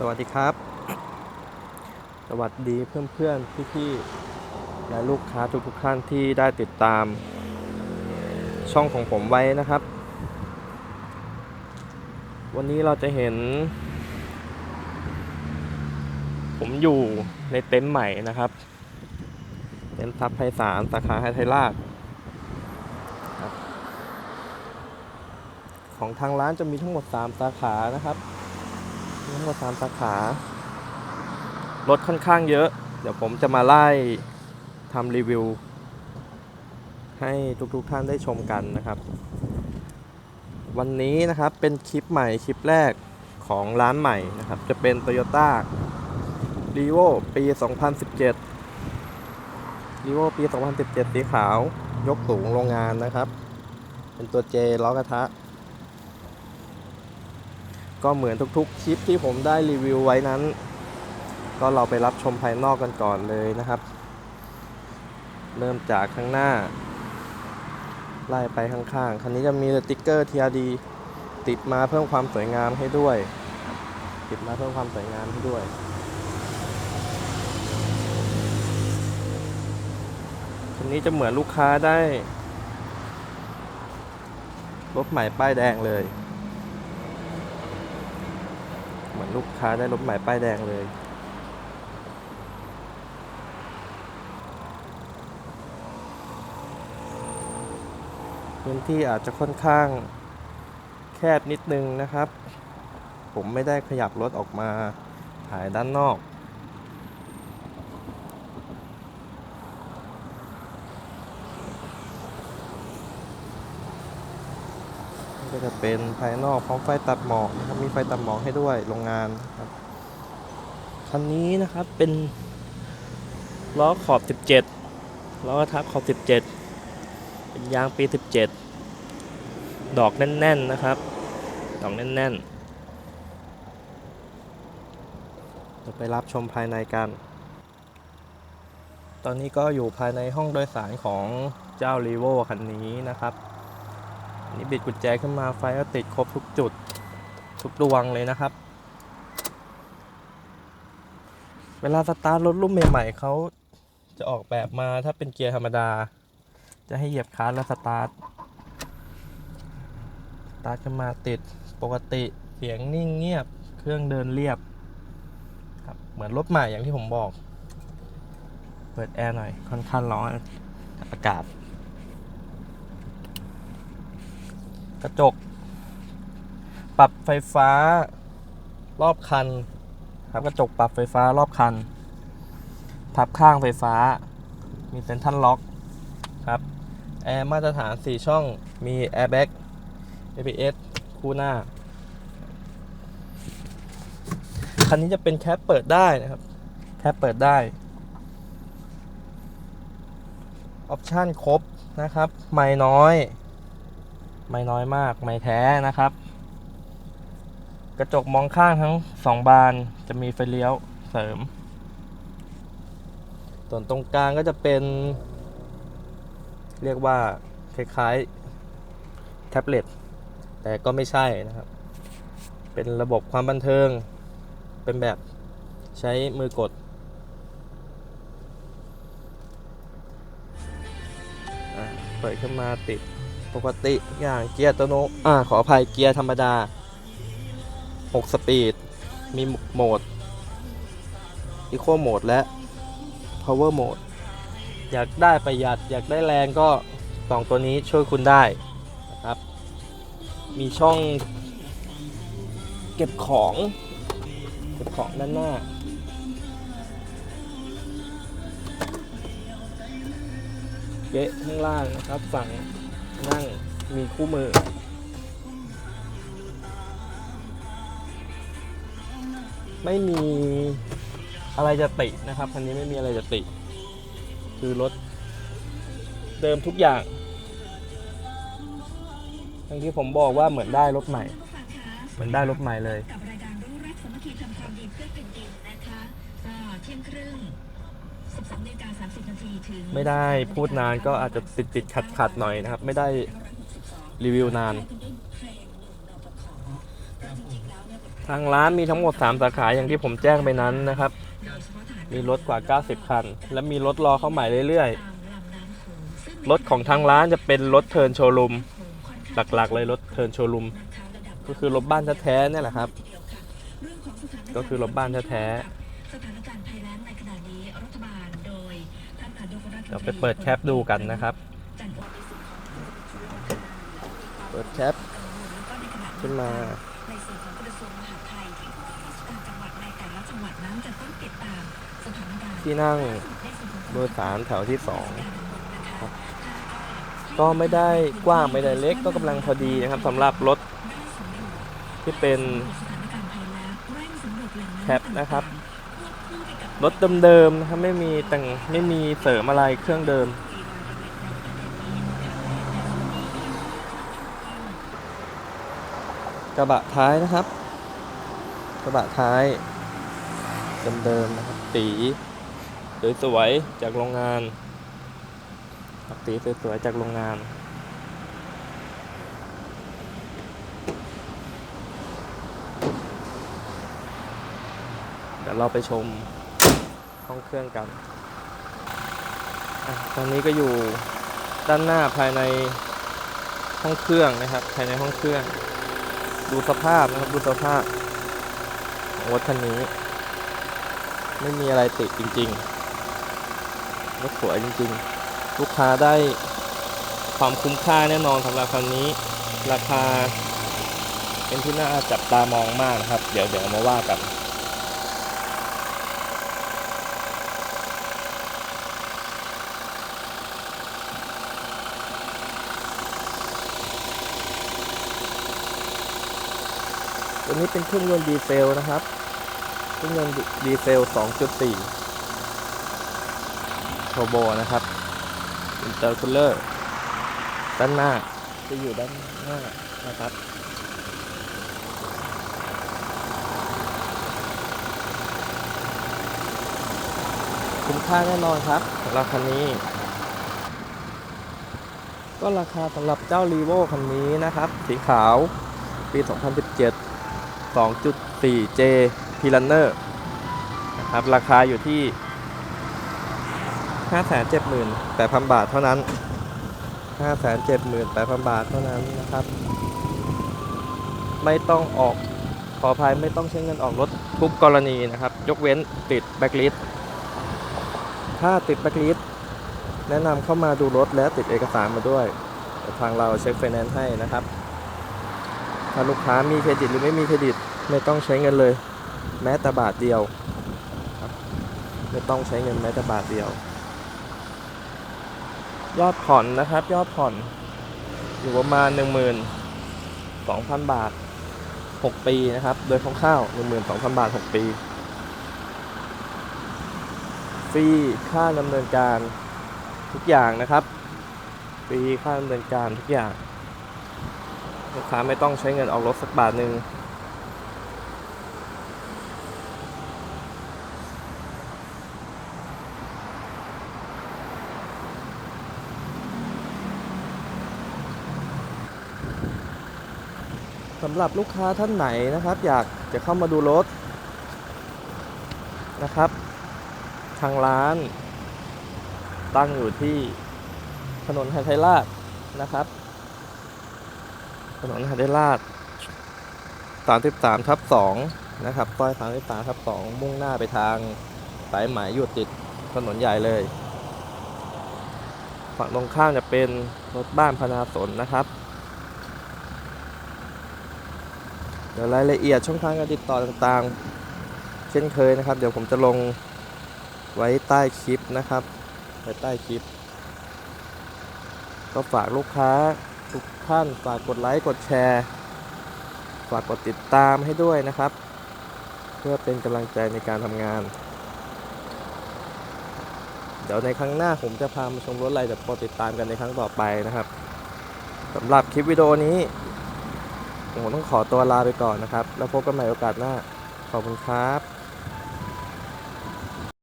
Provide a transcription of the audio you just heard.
สวัสดีครับ สวัสดีเพื่อนๆพี่ๆและลูกค้าทุกๆท่านที่ได้ติดตาม ช่องของผมไว้นะครับ วันนี้เราจะเห็น ผมอยู่ในเต็นท์ใหม่นะครับ เต็นท์ทับไพศาลสาขาไฮไทยราชของทางร้านจะมีทั้งหมด 3 สาขานะครับ ทั้งหมดสามสาขารถค่อนข้างเยอะ เดี๋ยวผมจะมาไล่ทำรีวิว ให้ทุกๆทท่านได้ชมกันนะครับ วันนี้นะครับเป็นคลิปใหม่คลิปแรกของร้านใหม่นะครับ จะเป็น Toyota r e v o ปี 2017 r e v o ปี 2017 สีขาว ยกสูงโรงงานนะครับ เป็นตัว J ล้อกระทะ ก็เหมือนทุกๆคลิปที่ผมได้รีวิวไว้นั้น ก็เราไปรับชมภายนอกกันก่อนเลยนะครับ เริ่มจากข้างหน้า ไล่ไปข้างๆ คันนี้จะมีสติ๊กเกอร์ TRD ติดมาเพิ่มความสวยงามให้ด้วย ติดมาเพิ่มความสวยงามให้ด้วยคันนี้จะเหมือนลูกค้าได้รถใหม่ป้ายแดงเลย เหมือนลูกค้าได้รถใหม่ป้ายแดงเลย พื้นที่อาจจะค่อนข้างแคบนิดนึงนะครับ ผมไม่ได้ขยับรถออกมาถ่ายด้านนอก ก็จะเป็นภายนอกพร้อมไฟตัดหมอกนะครับ มีไฟตัดหมอกให้ด้วยโรงงานครับคันนี้นะครับเป็นล้อขอบ 17ล้อกระทะขอบ 17 เป็นยางปี 17 ดอกแน่น ๆนะครับ ดอกแน่นๆจะไปรับชมภายในกัน ตอนนี้ก็อยู่ภายในห้องโดยสารของเจ้า r ีโวคันนี้นะครับ นี่บิดกุญแจขึ้นมาไฟก็ติดครบทุกจุด ทุกดวงเลยนะครับ เวลาสตาร์ทรถรุ่นใหม่ๆเขาจะออกแบบมาถ้าเป็นเกียร์ธรรมดา จะให้เหยียบคลัตช์แล้วสตาร์ทสตาร์ทขึ้นมาติดปกติเสียงนิ่งเงียบเครื่องเดินเรียบครับเหมือนรถใหม่อย่างที่ผมบอก เปิดแอร์หน่อยค่อนข้างร้อนอากาศ กระจก ปรับไฟฟ้ารอบคัน ครับกระจกปรับไฟฟ้ารอบคัน พับข้างไฟฟ้า มีเซ็นทรัลล็อกครับแอร์มาตรฐาน 4 ช่องมีแอร์แบ็ก ABS คู่หน้า คันนี้จะเป็นแคปเปิดได้นะครับ แคปเปิดได้ ออปชั่นครบนะครับ ไม่น้อย ไม่น้อยมากไม่แท้นะครับ กระจกมองข้างทั้งสองบานจะมีไฟเลี้ยวเสริม ส่วนตรงกลางก็จะเป็น เรียกว่าคล้ายๆแท็บเล็ตแต่ก็ไม่ใช่นะครับ เป็นระบบความบันเทิง เป็นแบบใช้มือกดอเปิดขึ้นมาติด ปกติอย่างเกียร์ตัวโนอ่าขออภัยเกียร์ธรรมดา 6 สปีด มีโหมด Eco Mode และ Power Mode อยากได้ประหยัดอยากได้แรงก็สองตัวนี้ช่วยคุณได้นะครับ มีช่องเก็บของเก็บของด้านหน้าเกะข้างล่างนะครับฝั่ง นั่งมีคู่มือ ไม่มีอะไรจะตินะครับคันนี้ไม่มีอะไรจะติ คือรถเดิมทุกอย่างอย่างที่ผมบอกว่าเหมือนได้รถใหม่ เหมือนได้รถใหม่เลย ไม่ได้พูดนานก็อาจจะติดติดขัดขัดหน่อยนะครับ ไม่ได้รีวิวนาน ทางร้านมีทั้งหมด 3 สาขาอย่างที่ผมแจ้งไปนั้นนะครับ มีรถกว่า 90 คัน และมีรถรอเข้าใหม่เรื่อยๆ รถของทางร้านจะเป็นรถเทิร์นโชว์รูมหลักๆ เลยรถเทิร์นโชว์รูมก็คือรถบ้านแท้ๆนี่แหละครับ ก็คือรถบ้านแท้ส เดี๋ยวไปเปิดแคปดูกันนะครับ เปิดแคปขึ้นมาในส่วนของกระทรวงมหาดไทยที่ผู้ว่าราชการจังหวัดในแต่ละจังหวัดนั้นจะต้องติดตามสถานการณ์ที่นั่งในส่วนของโดยสารแถวที่2การดำเนินนะคะก็ไม่ได้กว้างไม่ได้เล็กก็กำลังพอดีนะครับสำหรับรถที่เป็นแคปนะครับ รถเดิมๆนะครับไม่มีแต่งไม่มีเสริมอะไรเครื่องเดิม กระบะท้ายนะครับ กระบะท้ายเดิมๆนะครับสีสวยๆจากโรงงานสีสวยๆจากโรงงานเดี๋ยวเราไปชม ห้องเครื่องกันอตอนนี้ก็อยู่ด้านหน้าภายในห้องเครื่องนะครับ ภายในห้องเครื่อง ดูสภาพนะครับดูสภาพของรถคันนี้ ไม่มีอะไรติดจริงๆรถสวยจริงๆ ลูกค้าได้ความคุ้มค่าแน่นอนสำหรับคันนี้ ราคาเป็นที่น่าจับตามองมากนะครับ เดี๋ยวเดี๋ยวมาว่ากัน ตัวนี้เป็นเครื่องยนต์ดีเซลนะครับ เครื่องยนต์ดีเซล 2.4 โทโบนะครับอินเตอร์คูลเลอร์ ด้านหน้าจะอยู่ด้านหน้านะครับคุ้มค่าแน่นอนครับสำหรับคันนี้ ก็ราคาสำหรับเจ้า r ีโวคันนี้นะครับ สีขาว ปี 2017 2.4J p l a n n e r นะครับราคาอยู่ที่ 578,000 บาทเท่านั้น 578,000 บาทเท่านั้นนะครับ ไม่ต้องออกขออภัยไม่ต้องใช้เงินออกรถทุกกรณีนะครับ ยกเว้นติดแบ็กลิสถ้าติดแบ็กลิสแนะนำเข้ามาดูรถและติดเอกสารมาด้วย ทางเราเช็คไฟแนนซ์ให้นะครับ ถ้าลูกค้ามีเครดิตหรือไม่มีเครดิตไม่ต้องใช้เงินเลย แม้แต่บาทเดียว ไม่ต้องใช้เงินแม้แต่บาทเดียว ยอดผ่อนนะครับ ยอดผ่อน อยู่ประมาณ 12,000 บาท 6 ปีนะครับ โดยคร่าวๆ12,000 บาท 6 ปี ฟรีค่าดำเนินการทุกอย่างนะครับ ฟรีค่าดำเนินการทุกอย่าง ลูกค้าไม่ต้องใช้เงินออกรถสักบาทหนึ่งสำหรับลูกค้าท่านไหนนะครับ อยากจะเข้ามาดูรถนะครับ ทางร้าน ตั้งอยู่ที่ถนนไฮไทยราชนะครับ ถนนหาได้ลาด33ทับ2นะครับซอย33ทับ2มุ่งหน้าไปทางสายไหมอยู่ติดถนนใหญ่เลย ฝั่งตรงข้ามจะเป็นรถบ้านพนาสนนะครับ เดี๋ยวรายละเอียดช่องทางการติดต่อต่างๆ เช่นเคยนะครับ เดี๋ยวผมจะลงไว้ใต้คลิปนะครับ ไว้ใต้คลิป ก็ฝากลูกค้า ทุกท่านฝากกดไลค์กดแชร์ ฝากกดติดตามให้ด้วยนะครับ เพื่อเป็นกำลังใจในการทำงาน เดี๋ยวในครั้งหน้าผมจะพามาชมรถอะไรเดี๋ยวรดติดตามกันในครั้งต่อไปนะครับสำหรับคลิปวิดีโอนี้ ผมต้องขอตัวลาไปก่อนนะครับ แล้วพบกันใหม่โอกาสหน้า ขอบคุณครับ